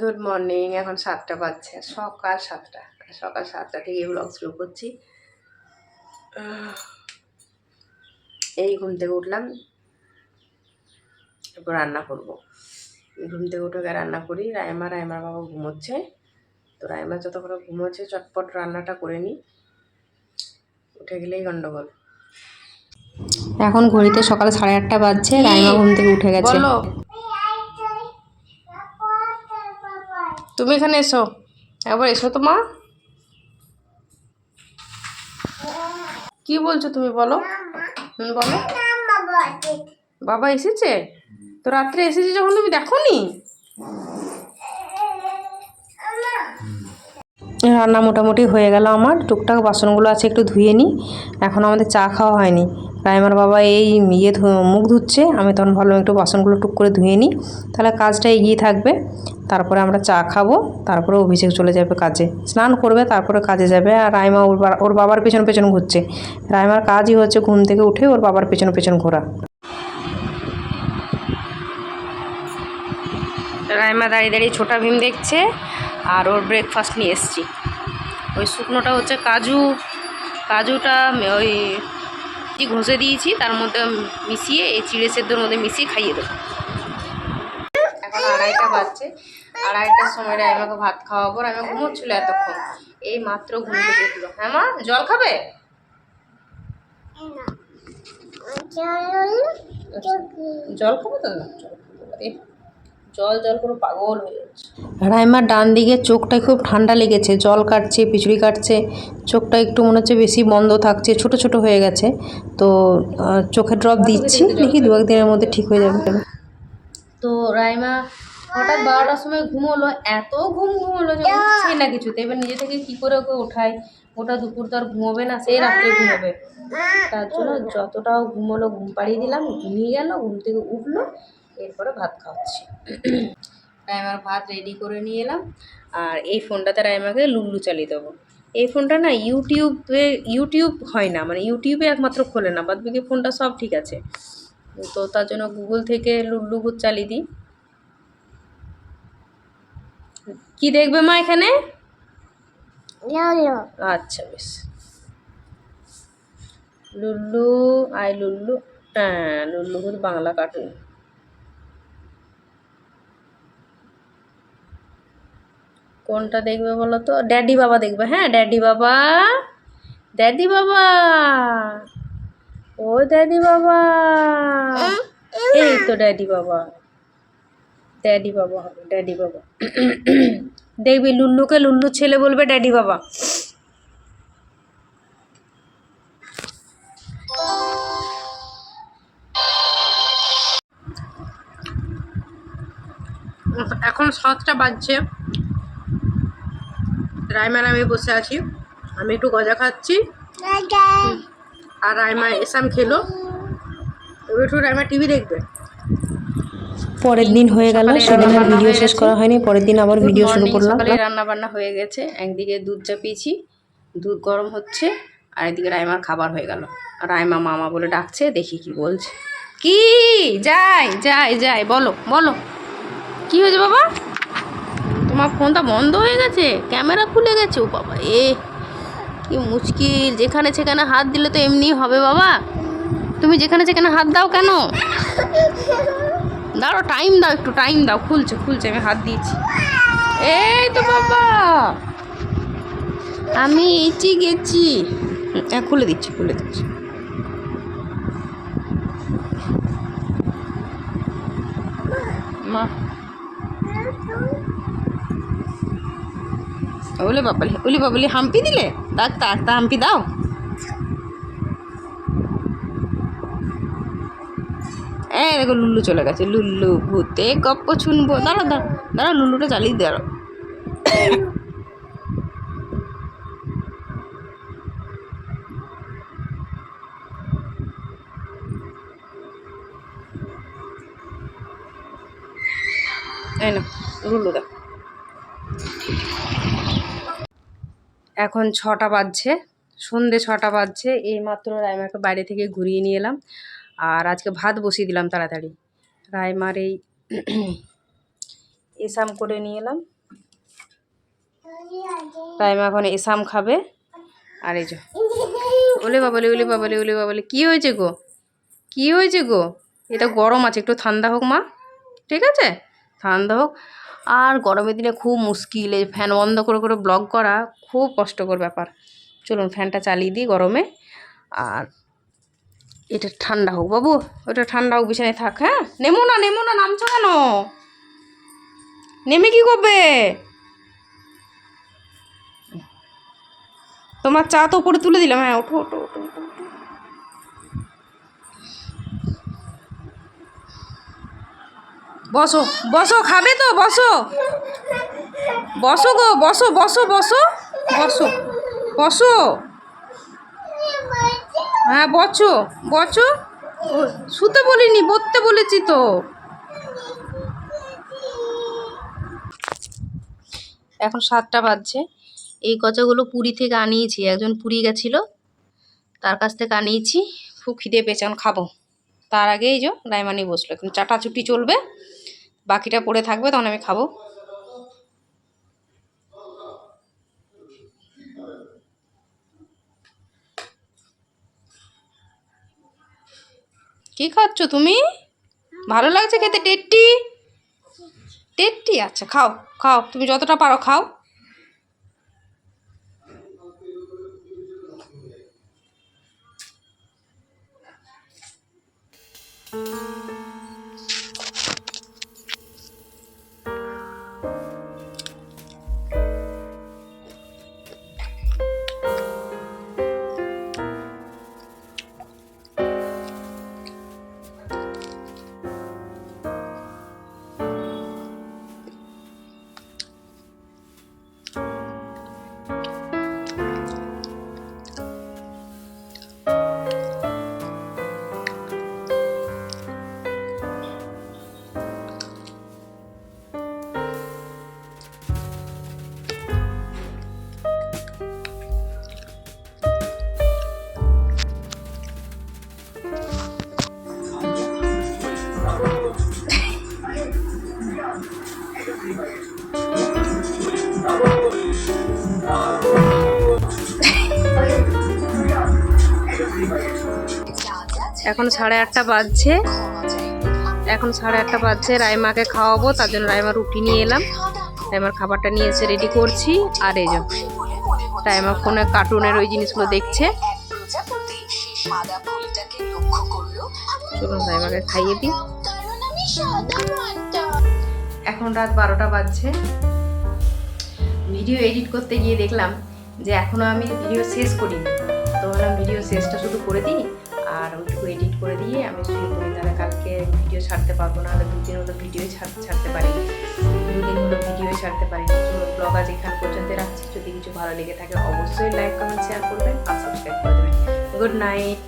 Good morning এখন সাতটা বাজছে। সকাল সাতটা। সকাল সাতটা থেকে ব্লগ শুরু করছি। এই ঘুম থেকে উঠলাম। তারপর রান্না করব। ঘুম থেকে উঠে গিয়ে রান্না করি। রায়মা রায়মার বাবা ঘুমোচ্ছে। তো রায়মা যতক্ষণ ঘুমোচ্ছে চটপট রান্নাটা করে নিই। উঠে গেলেই গন্ডগোল। এখন ঘড়িতে সকাল সাড়ে আটটা বাজছে। রায়মা ঘুম থেকে উঠে গেছে বলো তুমি এখানে এসো। একবার এসো তো মা। কি বলছো তুমি বলো? বলো। বাবা এসেছে? তো রাত্রে এসেছে যখন তুমি দেখো নি রান্না মোটামুটি হয়ে গেল আমার। টুকটাক বাসনগুলো আছে, একটু ধুয়ে নিই এখন আমাদের চা খাওয়া হয়নি। রায়মার বাবা এই ইয়ে মুখ ধুচ্ছে, আমি তখন ভাবলাম একটু বাসনগুলো টুক করে ধুয়ে নিই। তাহলে কাজটা এগিয়ে থাকবে, তারপরে আমরা চা খাব, তারপরে অভিষেক চলে যাবে কাজে। স্নান করবে, তারপরে কাজে যাবে, আর রায়মা ওর ওর বাবার পেছন পেছন ঘুরছে। রায়মার কাজই হচ্ছে ঘুম থেকে উঠে ওর বাবার পেছন পেছন ঘোরা। রায়মা দাঁড়িয়ে দাঁড়িয়ে ছোটা ভীম দেখছে, আর ওর ব্রেকফাস্ট নিয়ে এসছি। ওই শুকনোটা হচ্ছে কাজু, কাজুটা, ওই কি ঘষে দিয়েছি তার মধ্যে মিশিয়ে এই চিড়ে সেদ্ধর মধ্যে মিশিয়ে খাইয়ে দেবো। এখন আড়াইটা বাজছে। আড়াইটার সময় রায়মাকে ভাত খাওয়াবো আমি ঘুমোচ্ছিল এতক্ষণ। এই মাত্র ঘুম থেকে উঠল। হ্যাঁ মা জল খাবে? জল খাব তো? না জল খাব। জল জল করে পাগল হয়ে যাচ্ছে। রাইমার ডান দিকে চোখটা খুব ঠান্ডা লেগেছে জল কাটছে পিছুড়ি কাটছে চোখটা একটু মনে হচ্ছে বেশি বন্ধ থাকছে ছোট ছোট হয়ে গেছে। তো চোখে ড্রপ দিচ্ছি দেখি দু একদিনের মধ্যে ঠিক হয়ে যাবে তো রাইমা হঠাৎ বারোটার সময় ঘুমোলো এত ঘুম ঘুমোলো যে উঠছেই না কিছুতে। এবার নিজে থেকে কি করে ওকে ওঠায় ওটা দুপুর তো আর ঘুমোবে না সেই রাত্রে ঘুমোবে। তার জন্য যতটাও ঘুমোলো ঘুম পাড়িয়ে দিলাম ঘুমিয়ে গেল ঘুম থেকে উঠল। এরপরে ভাত খাওয়াচ্ছি। রাইমার ভাত রেডি করে নিয়ে এলাম। আর এই ফোনটাতে রাইমাকে লুল্লু চালিয়ে দেবো। এই ফোনটা না ইউটিউবে ইউটিউব হয় না মানে ইউটিউবে একমাত্র খোলে না বাদ বাকি ফোনটা সব ঠিক আছে। তো তার জন্য গুগল থেকে লুল্লু চালিয়ে দিই। কি দেখবে মা এখানে? আচ্ছা বেশ। লুল্লু আই লুল্লু। হ্যাঁ লুল্লু বাংলা কার্টুন কোনটা দেখবে বলো তো? ড্যাডি বাবা দেখবে। হ্যাঁ ড্যাডি বাবা। ড্যাডি বাবা। ও ড্যাডি বাবা। এই তো ড্যাডি বাবা। ড্যাডি বাবা হবে ড্যাডি বাবা। দেখবি, লুল্লুকে লুল্লু ছেলে বলবে ড্যাডি বাবা। এখন সাতটা বাজছে। রাইমার আমি বসে আছি। আমি একটু গজা খাচ্ছি। আর রাইমা এসাম খেলো। এবার একটু রাইমা টিভি দেখবে। পরের দিন হয়ে গেল সেদিন আর ভিডিও শেষ করা হয়নি পরের দিন আবার ভিডিও শুরু করলাম। সকালে রান্না বান্না হয়ে গেছে একদিকে দুধ চাপিয়েছি দুধ গরম হচ্ছে আর এদিকে রায়মার খাবার হয়ে গেল। রাইমা মামা বলে ডাকছে দেখি কি বলছে। কি? যাই যাই যাই বলো বলো। কি হয়েছে বাবা? তোমার ফোনটা বন্ধ হয়ে গেছে? ক্যামেরা খুলে গেছে? ও বাবা এ কি মুশকিল। যেখানে সেখানে হাত দিলে তো এমনি হবে বাবা। তুমি যেখানে সেখানে হাত দাও কেন? দাঁড়ো টাইম দাও একটু টাইম দাও। খুলছে খুলছে, আমি হাত দিয়েছি। এই তো বাবা। আমি ইচি গেছি। হ্যাঁ খুলে দিচ্ছি খুলে দিচ্ছি। মা। ওলে বাবালি, ওলি বাবালি, হাম্পি দিলে? তাক তাক তা হাম্পি দাও। এই দেখো লুল্লু চলে গেছে, লুল্লু ভূতে গপ্প শুনব দাঁড়া দাঁড়া দাঁড়া লুল্লুটা চালিয়ে দাঁড়ো এই না লুল্লু এখন ছটা বাজছে, সন্ধে ছটা বাজছে, এইমাত্র রাইমাকে বাইরে থেকে ঘুরিয়ে নিয়ে এলাম। আর আজকে ভাত বসিয়ে দিলাম তাড়াতাড়ি। রাইমার এই এসাম করে নিয়ে এলাম। রাইমা এখন এসাম খাবে। আর এই যে, ওলে বাবালে ওলে বাবালে ওলে বাবালে, কি হয়েছে গো? কী হয়েছে গো? এটা গরম আছে, একটু ঠান্ডা হোক মা। ঠিক আছে? ঠান্ডা হোক। আর গরমের দিনে খুব মুশকিল, এই ফ্যান বন্ধ করে করে ব্লগ করা খুব কষ্টকর ব্যাপার। চলুন ফ্যানটা চালিয়ে দিই গরমে। আর এটা ঠান্ডা হোক, বাবু, ওটা ঠান্ডা হোক, বিছানায় থাক হ্যাঁ? নেমো না নেমো না, নামছো কেন? নেমে কি করবে? তোমার চা তো উপরে তুলে দিলাম হ্যাঁ ওঠো ওঠো ওঠো। বসো বসো, খাবে তো, বসো। বসো গো, বসো বসো বসো বসো বসো। হ্যাঁ বসো বসো। শুতে বলিনি বসতে বলেছি তো। এখন সাতটা বাজছে। এই কচাগুলো পুরী থেকে আনিয়েছি, একজন পুরী গেছিল, তার কাছ থেকে আনিয়েছি, খুব খিদে পেয়েছে, এখন খাব। তার আগেই যে রায়মানি বসল। এখন চাটাচুটি চলবে, বাকিটা পড়ে থাকবে, তখন আমি খাব। কি খাচ্ছ তুমি? ভালো লাগছে খেতে? টেট্টি? টেট্টি? আচ্ছা খাও খাও। তুমি যতটা পারো খাও। Música এখন সাড়ে আটটা বাজছে। এখন সাড়ে আটটা বাজছে, রাইমাকে খাওয়াবো, তার জন্য রাইমা রুটি নিয়ে এলাম। রাইমার খাবারটা নিয়ে এসে রেডি করছি, আর এই যে রাইমা ফোনে কার্টুনের ওই জিনিসগুলো দেখছে। চলুন রাইমাকে খাইয়ে দিই। এখন রাত বারোটা বাজছে। ভিডিও এডিট করতে গিয়ে দেখলাম যে এখনও আমি ভিডিও শেষ করিনি। তো ভিডিও শেষটা শুধু করে দিই। আর ওইটুকু এডিট করে দিয়ে আমি শুয়ে তাহলে কালকে ভিডিও ছাড়তে পারব না আর দুদিন হলো ভিডিওই ছাড়তে পারিনি দুদিন হলো ভিডিও ছাড়তে পারি। ব্লগ আজ এখান পর্যন্ত রাখছি। যদি কিছু ভালো লেগে থাকে অবশ্যই লাইক কমেন্ট শেয়ার করবেন আর সাবস্ক্রাইব করে দেবেন। Good night